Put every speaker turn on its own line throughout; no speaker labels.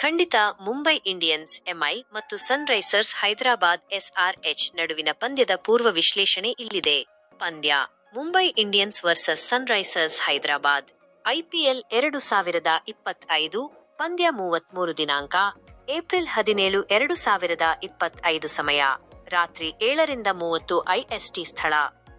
ಖಂಡಿತ Mumbai Indians MI ಮತ್ತು Sunrisers Hyderabad SRH ನಡುವಿನ ಪಂದ್ಯದ ಪೂರ್ವ ವಿಶ್ಲೇಷಣೆ ಇಲ್ಲಿದೆ. ಪಂದ್ಯ, Mumbai Indians versus Sunrisers Hyderabad IPL ಎರಡು ಸಾವಿರದ ಇಪ್ಪತ್ತೈದು, ಪಂದ್ಯ ಮೂವತ್ಮೂರು ದಿನಾಂಕ, ಏಪ್ರಿಲ್ ಹದಿನೇಳು ಎರಡು ಸಾವಿರದ ಇಪ್ಪತ್ತೈದು ಸಮಯ, ರಾತ್ರಿ ಏಳರಿಂದ ಮೂವತ್ತು ಐಎಸ್ಟಿ ಸ್ಥಳ,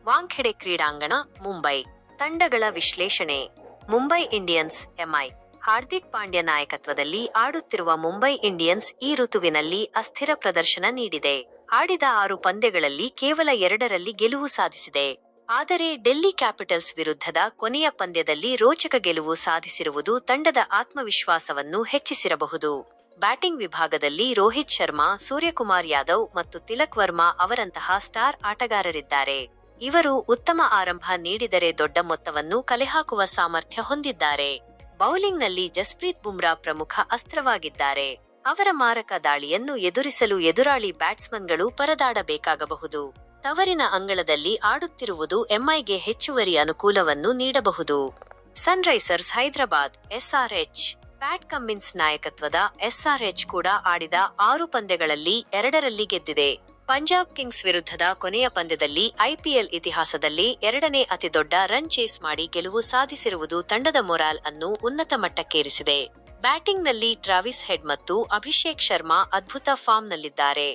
ವಾಂಖೆಡೆ ಕ್ರೀಡಾಂಗಣ, ಮುಂಬೈ, ತಂಡಗಳ ವಿಶ್ಲೇಷಣೆ. ಮುಂಬೈ ಇಂಡಿಯನ್ಸ್ ಎಂಐ ಹಾರ್ದಿಕ್ ಪಾಂಡ್ಯ ನಾಯಕತ್ವದಲ್ಲಿ ಆಡುತ್ತಿರುವ ಮುಂಬೈ ಇಂಡಿಯನ್ಸ್ ಈ ಋತುವಿನಲ್ಲಿ ಅಸ್ಥಿರ ಪ್ರದರ್ಶನ ನೀಡಿದೆ. ಆಡಿದ ಆರು ಪಂದ್ಯಗಳಲ್ಲಿ ಕೇವಲ ಎರಡರಲ್ಲಿ ಗೆಲುವು ಸಾಧಿಸಿದೆ. ಆದರೆ ಡೆಲ್ಲಿ ಕ್ಯಾಪಿಟಲ್ಸ್ ವಿರುದ್ಧದ ಕೊನೆಯ ಪಂದ್ಯದಲ್ಲಿ ರೋಚಕ ಗೆಲುವು ಸಾಧಿಸಿರುವುದು ತಂಡದ ಆತ್ಮವಿಶ್ವಾಸವನ್ನು ಹೆಚ್ಚಿಸಿರಬಹುದು. ಬ್ಯಾಟಿಂಗ್ ವಿಭಾಗದಲ್ಲಿ ರೋಹಿತ್ ಶರ್ಮಾ, ಸೂರ್ಯಕುಮಾರ್ ಯಾದವ್ ಮತ್ತು ತಿಲಕ್ ವರ್ಮಾ ಅವರಂತಹ ಸ್ಟಾರ್ ಆಟಗಾರರಿದ್ದಾರೆ. ಇವರು ಉತ್ತಮ ಆರಂಭ ನೀಡಿದರೆ ದೊಡ್ಡ ಮೊತ್ತವನ್ನು ಕಲೆಹಾಕುವ ಸಾಮರ್ಥ್ಯ ಹೊಂದಿದ್ದಾರೆ. ಬೌಲಿಂಗ್ನಲ್ಲಿ ಜಸ್ಪ್ರೀತ್ ಬುಮ್ರಾ ಪ್ರಮುಖ ಅಸ್ತ್ರವಾಗಿದ್ದಾರೆ. ಅವರ ಮಾರಕ ದಾಳಿಯನ್ನು ಎದುರಿಸಲು ಎದುರಾಳಿ ಬ್ಯಾಟ್ಸ್ಮನ್ಗಳು ಪರದಾಡಬೇಕಾಗಬಹುದು. ತವರಿನ ಅಂಗಳದಲ್ಲಿ ಆಡುತ್ತಿರುವುದು ಎಂಐಗೆ ಹೆಚ್ಚುವರಿ ಅನುಕೂಲವನ್ನು ನೀಡಬಹುದು. Sunrisers Hyderabad, SRH. Pat Cummins ನಾಯಕತ್ವದ ಎಸ್ಆರ್ಎಚ್ ಕೂಡ ಆಡಿದ ಆರು ಪಂದ್ಯಗಳಲ್ಲಿ ಎರಡರಲ್ಲಿ ಗೆದ್ದಿದೆ. ಪಂಜಾಬ್ ಕಿಂಗ್ಸ್ ವಿರುದ್ಧದ ಕೊನೆಯ ಪಂದ್ಯದಲ್ಲಿ ಐಪಿಎಲ್ ಇತಿಹಾಸದಲ್ಲಿ ಎರಡನೇ ಅತಿದೊಡ್ಡ ರನ್ ಚೇಸ್ ಮಾಡಿ ಗೆಲುವು ಸಾಧಿಸಿರುವುದು ತಂಡದ ಮೊರಾಲ್ ಅನ್ನು ಉನ್ನತ ಮಟ್ಟಕ್ಕೇರಿಸಿದೆ. ಬ್ಯಾಟಿಂಗ್ನಲ್ಲಿ ಟ್ರಾವಿಸ್ ಹೆಡ್ ಮತ್ತು ಅಭಿಷೇಕ್ ಶರ್ಮಾ ಅದ್ಭುತ ಫಾರ್ಮ್ನಲ್ಲಿದ್ದಾರೆ.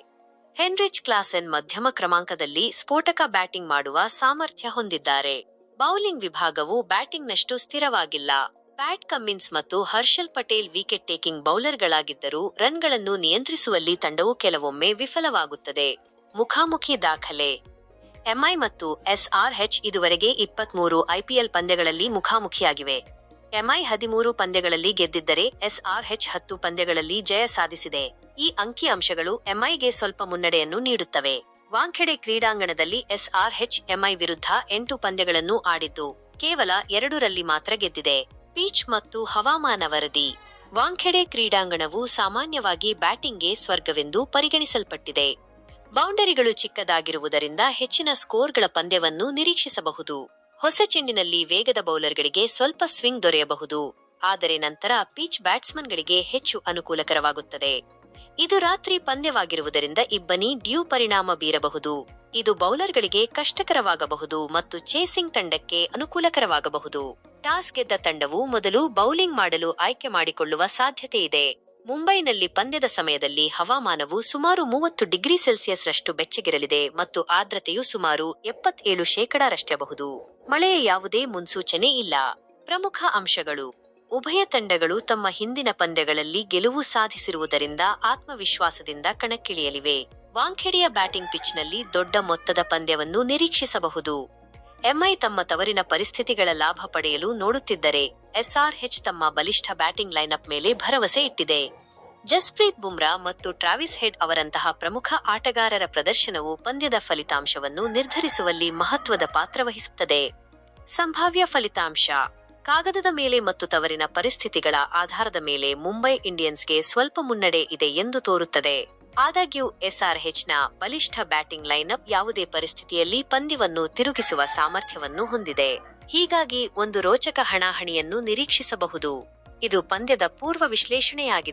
ಹೆನ್ರಿಚ್ ಕ್ಲಾಸೆನ್ ಮಧ್ಯಮ ಕ್ರಮಾಂಕದಲ್ಲಿ ಸ್ಫೋಟಕ ಬ್ಯಾಟಿಂಗ್ ಮಾಡುವ ಸಾಮರ್ಥ್ಯ ಹೊಂದಿದ್ದಾರೆ. ಬೌಲಿಂಗ್ ವಿಭಾಗವು ಬ್ಯಾಟಿಂಗ್ನಷ್ಟು ಸ್ಥಿರವಾಗಿಲ್ಲ. ಪ್ಯಾಟ್ ಕಮ್ಮಿನ್ಸ್ ಮತ್ತು ಹರ್ಷಲ್ ಪಟೇಲ್ ವಿಕೆಟ್ ಟೇಕಿಂಗ್ ಬೌಲರ್ಗಳಾಗಿದ್ದರೂ ರನ್ಗಳನ್ನು ನಿಯಂತ್ರಿಸುವಲ್ಲಿ ತಂಡವು ಕೆಲವೊಮ್ಮೆ ವಿಫಲವಾಗುತ್ತದೆ. ಮುಖಾಮುಖಿ ದಾಖಲೆ. ಎಂಐ ಮತ್ತು ಎಸ್ಆರ್ಎಚ್ ಇದುವರೆಗೆ ಇಪ್ಪತ್ಮೂರು ಐಪಿಎಲ್ ಪಂದ್ಯಗಳಲ್ಲಿ ಮುಖಾಮುಖಿಯಾಗಿವೆ. ಎಂಐ ಹದಿಮೂರು ಪಂದ್ಯಗಳಲ್ಲಿ ಗೆದ್ದಿದ್ದರೆ ಎಸ್ಆರ್ಎಚ್ ಹತ್ತು ಪಂದ್ಯಗಳಲ್ಲಿ ಜಯ ಸಾಧಿಸಿದೆ. ಈ ಅಂಕಿ ಅಂಕಿಅಂಶಗಳು ಎಂಐಗೆ ಸ್ವಲ್ಪ ಮುನ್ನಡೆಯನ್ನು ನೀಡುತ್ತವೆ. ವಾಂಖೆಡೆ ಕ್ರೀಡಾಂಗಣದಲ್ಲಿ ಎಸ್ಆರ್ಎಚ್ ಎಂಐ ವಿರುದ್ಧ ಎಂಟು ಪಂದ್ಯಗಳನ್ನು ಆಡಿದ್ದು, ಕೇವಲ ಎರಡರಲ್ಲಿ ಮಾತ್ರ ಗೆದ್ದಿದೆ. ಪಿಚ್ ಮತ್ತು ಹವಾಮಾನ ವರದಿ. ವಾಂಖೆಡೆ ಕ್ರೀಡಾಂಗಣವು ಸಾಮಾನ್ಯವಾಗಿ ಬ್ಯಾಟಿಂಗ್ಗೆ ಸ್ವರ್ಗವೆಂದು ಪರಿಗಣಿಸಲ್ಪಟ್ಟಿದೆ. ಬೌಂಡರಿಗಳು ಚಿಕ್ಕದಾಗಿರುವುದರಿಂದ ಹೆಚ್ಚಿನ ಸ್ಕೋರ್ಗಳ ಪಂದ್ಯವನ್ನು ನಿರೀಕ್ಷಿಸಬಹುದು. ಹೊಸ ಚೆಂಡಿನಲ್ಲಿ ವೇಗದ ಬೌಲರ್ಗಳಿಗೆ ಸ್ವಲ್ಪ ಸ್ವಿಂಗ್ ದೊರೆಯಬಹುದು. ಆದರೆ ನಂತರ ಪಿಚ್ ಬ್ಯಾಟ್ಸ್ಮನ್ಗಳಿಗೆ ಹೆಚ್ಚು ಅನುಕೂಲಕರವಾಗುತ್ತದೆ. ಇದು ರಾತ್ರಿ ಪಂದ್ಯವಾಗಿರುವುದರಿಂದ ಇಬ್ಬನಿ ಡ್ಯೂ ಪರಿಣಾಮ ಬೀರಬಹುದು. ಇದು ಬೌಲರ್ಗಳಿಗೆ ಕಷ್ಟಕರವಾಗಬಹುದು ಮತ್ತು ಚೇಸಿಂಗ್ ತಂಡಕ್ಕೆ ಅನುಕೂಲಕರವಾಗಬಹುದು. ಟಾಸ್ ಗೆದ್ದ ತಂಡವು ಮೊದಲು ಬೌಲಿಂಗ್ ಮಾಡಲು ಆಯ್ಕೆ ಮಾಡಿಕೊಳ್ಳುವ ಸಾಧ್ಯತೆ ಇದೆ. ಮುಂಬೈನಲ್ಲಿ ಪಂದ್ಯದ ಸಮಯದಲ್ಲಿ ಹವಾಮಾನವು ಸುಮಾರು ಮೂವತ್ತು ಡಿಗ್ರಿ ಸೆಲ್ಸಿಯಸ್ ರಷ್ಟು ಬೆಚ್ಚಗಿರಲಿದೆ ಮತ್ತು ಆರ್ದ್ರತೆಯು ಸುಮಾರು ಎಪ್ಪತ್ತೇಳು ಶೇಕಡಾರಷ್ಟಿರಬಹುದು. ಮಳೆಯ ಯಾವುದೇ ಮುನ್ಸೂಚನೆ ಇಲ್ಲ. ಪ್ರಮುಖ ಅಂಶಗಳು. ಉಭಯ ತಂಡಗಳು ತಮ್ಮ ಹಿಂದಿನ ಪಂದ್ಯಗಳಲ್ಲಿ ಗೆಲುವು ಸಾಧಿಸಿರುವುದರಿಂದ ಆತ್ಮವಿಶ್ವಾಸದಿಂದ ಕಣಕ್ಕಿಳಿಯಲಿವೆ. ವಾಂಖೆಡೆಯ ಬ್ಯಾಟಿಂಗ್ ಪಿಚ್ನಲ್ಲಿ ದೊಡ್ಡ ಮೊತ್ತದ ಪಂದ್ಯವನ್ನು ನಿರೀಕ್ಷಿಸಬಹುದು. ಎಂಐ ತಮ್ಮ ತವರಿನ ಪರಿಸ್ಥಿತಿಗಳ ಲಾಭ ಪಡೆಯಲು ನೋಡುತ್ತಿದ್ದರೆ ಎಸ್ಆರ್ಎಚ್ ತಮ್ಮ ಬಲಿಷ್ಠ ಬ್ಯಾಟಿಂಗ್ ಲೈನ್ಅಪ್ ಮೇಲೆ ಭರವಸೆ ಇಟ್ಟಿದೆ. ಜಸ್ಪ್ರೀತ್ ಬುಮ್ರಾ ಮತ್ತು ಟ್ರಾವಿಸ್ ಹೆಡ್ ಅವರಂತಹ ಪ್ರಮುಖ ಆಟಗಾರರ ಪ್ರದರ್ಶನವು ಪಂದ್ಯದ ಫಲಿತಾಂಶವನ್ನು ನಿರ್ಧರಿಸುವಲ್ಲಿ ಮಹತ್ವದ ಪಾತ್ರ ವಹಿಸುತ್ತದೆ. ಸಂಭಾವ್ಯ ಫಲಿತಾಂಶ ಕಾಗದದ ಮೇಲೆ ಮತ್ತು ತವರಿನ ಪರಿಸ್ಥಿತಿಗಳ ಆಧಾರದ ಮೇಲೆ ಮುಂಬೈ ಇಂಡಿಯನ್ಸ್ಗೆ ಸ್ವಲ್ಪ ಮುನ್ನಡೆ ಇದೆ ಎಂದು ತೋರುತ್ತದೆ. ಆದಾಗ್ಯೂ, ಎಸ್ಆರ್ಎಚ್ನ ಬಲಿಷ್ಠ ಬ್ಯಾಟಿಂಗ್ ಲೈನ್ಅಪ್ ಯಾವುದೇ ಪರಿಸ್ಥಿತಿಯಲ್ಲಿ ಪಂದ್ಯವನ್ನು ತಿರುಗಿಸುವ ಸಾಮರ್ಥ್ಯವನ್ನು ಹೊಂದಿದೆ. ಹೀಗಾಗಿ ಒಂದು ರೋಚಕ ಹಣಾಹಣಿಯನ್ನು ನಿರೀಕ್ಷಿಸಬಹುದು. ಇದು ಪಂದ್ಯದ ಪೂರ್ವ ವಿಶ್ಲೇಷಣೆಯಾಗಿದೆ.